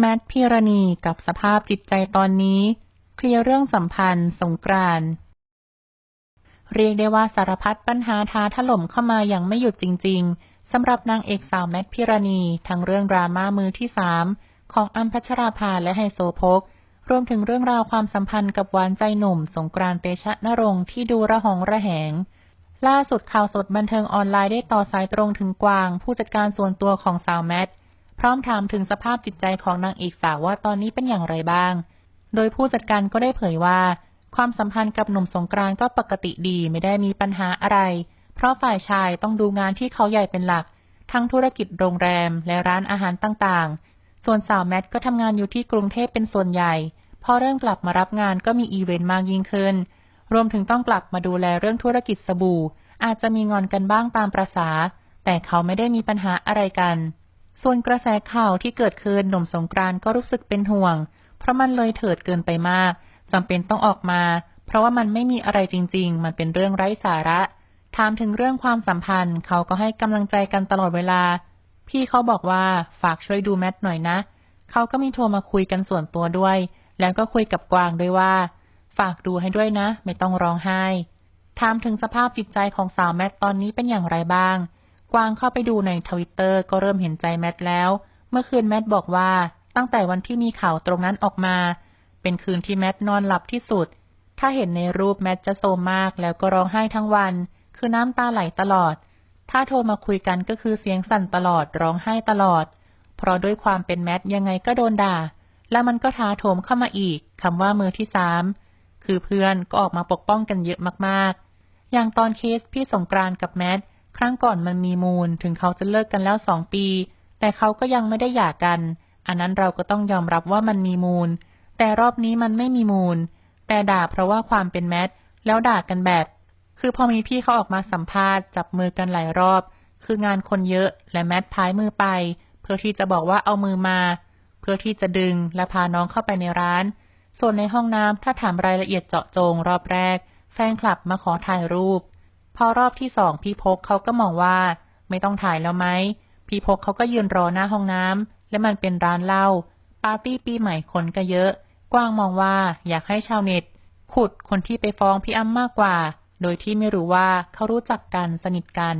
แมทพิรณีกับสภาพจิตใจตอนนี้ เคลียร์เรื่องสัมพันธ์ สงกรานต์เรียกได้ว่าสารพัดปัญหาท้าถล่มเข้ามาอย่างไม่หยุดจริง ๆสำหรับนางเอกสาวแมทพิรณีทั้งเรื่องดราม่ามือที่สามของอัมพัชราภาและไฮโซโพกรวมถึงเรื่องราวความสัมพันธ์กับหวานใจหนุ่ม สงกรานต์เตชะนรงที่ดูระหองระแหง ล่าสุดข่าวสดบันเทิงออนไลน์ได้ต่อสายตรงถึงกวาง ผู้จัดการส่วนตัวของสาวแมท พร้อมถามถึงสภาพจิตใจของนางเอกสาวว่าตอนนี้เป็นอย่างไรบ้าง โดยผู้จัดการก็ได้เผยว่า ความสัมพันธ์กับหนุ่มสงกรานก็ปกติดีไม่ได้มีปัญหาอะไร เพราะฝ่ายชายต้องดูงานที่เขาใหญ่เป็นหลัก ทั้งธุรกิจโรงแรมและร้านอาหารต่างๆ ส่วนสาวแมทก็ทำงานอยู่ที่กรุงเทพเป็นส่วนใหญ่ พอเริ่มกลับมารับงานก็มีอีเวนต์มากยิ่งขึ้น รวมถึงต้องกลับมาดูแลเรื่องธุรกิจสบู่ อาจจะมีงอนกันบ้างตามประษาแต่เขาไม่ได้มีปัญหาอะไรกัน ส่วนกระแสข่าวที่เกิดขึ้นหนุ่มสงกรานต์ก็รู้สึกเป็นห่วง เพราะมันเลยเถิดเกินไปมากจำเป็นต้องออกมา เพราะว่ามันไม่มีอะไรจริง ๆ มันเป็นเรื่องไร้สาระ ถามถึงเรื่องความสัมพันธ์ เขาก็ให้กำลังใจกันตลอดเวลา พี่เขาบอกว่าฝากช่วยดูแมทหน่อยนะ เขาก็มีโทรมาคุยกันส่วนตัวด้วย แล้วก็คุยกับกวางด้วยว่า ฝากดูให้ด้วยนะ ไม่ต้องร้องไห้ ถามถึงสภาพจิตใจของสาวแมทตอนนี้เป็นอย่างไรบ้าง กวางเข้าไปดูในทวิตเตอร์ก็เริ่มเห็นใจแมทแล้ว เมื่อคืนแมทบอกว่าตั้งแต่วันที่มีข่าวตรงนั้นออกมา เป็นคืนที่แมทนอนหลับที่สุด ถ้าเห็นในรูปแมทจะโซมมากแล้วก็ร้องไห้ทั้งวัน คือน้ำตาไหลตลอด ถ้าโทรมาคุยกันก็คือเสียงสั่นตลอดร้องไห้ตลอด เพราะด้วยความเป็นแมทยังไงก็โดนด่า แล้วมันก็ท้าโถมเข้ามาอีกคำว่ามือที่สามคือเพื่อนก็ออกมาปกป้องกันเยอะมากๆ อย่างตอนเคสพี่สงกรานกับแมท ครั้งก่อนมันมีมูลถึงเขาจะเลิกกันแล้วสองปี แต่เขาก็ยังไม่ได้หย่ากัน อันนั้นเราก็ต้องยอมรับว่ามันมีมูล แต่รอบนี้มันไม่มีมูล แต่ด่าเพราะว่าความเป็นแมทแล้วด่ากันแบบ คือพอมีพี่เขาออกมาสัมภาษณ์จับมือกันหลายรอบ คืองานคนเยอะและแมทพายมือไป เพื่อที่จะบอกว่าเอามือมา เพื่อที่จะดึงและพาน้องเข้าไปในร้าน ส่วนในห้องน้ำถ้าถามรายละเอียดเจาะจงรอบแรก แฟนคลับมาขอถ่ายรูป อรอบที่สองพี่พกเขาก็มองว่า ไม่ต้องถ่ายแล้วไหมพี่พกเขาก็ยืนรอหน้าห้องน้ำและมันเป็นร้านเหล้าปาร์ตี้ปีใหม่คนก็เยอะ กว้างมองว่าอยากให้ชาวเน็ต ขุดคนที่ไปฟ้องพี่อ้ำมากกว่า โดยที่ไม่รู้ว่าเขารู้จักกันสนิทกัน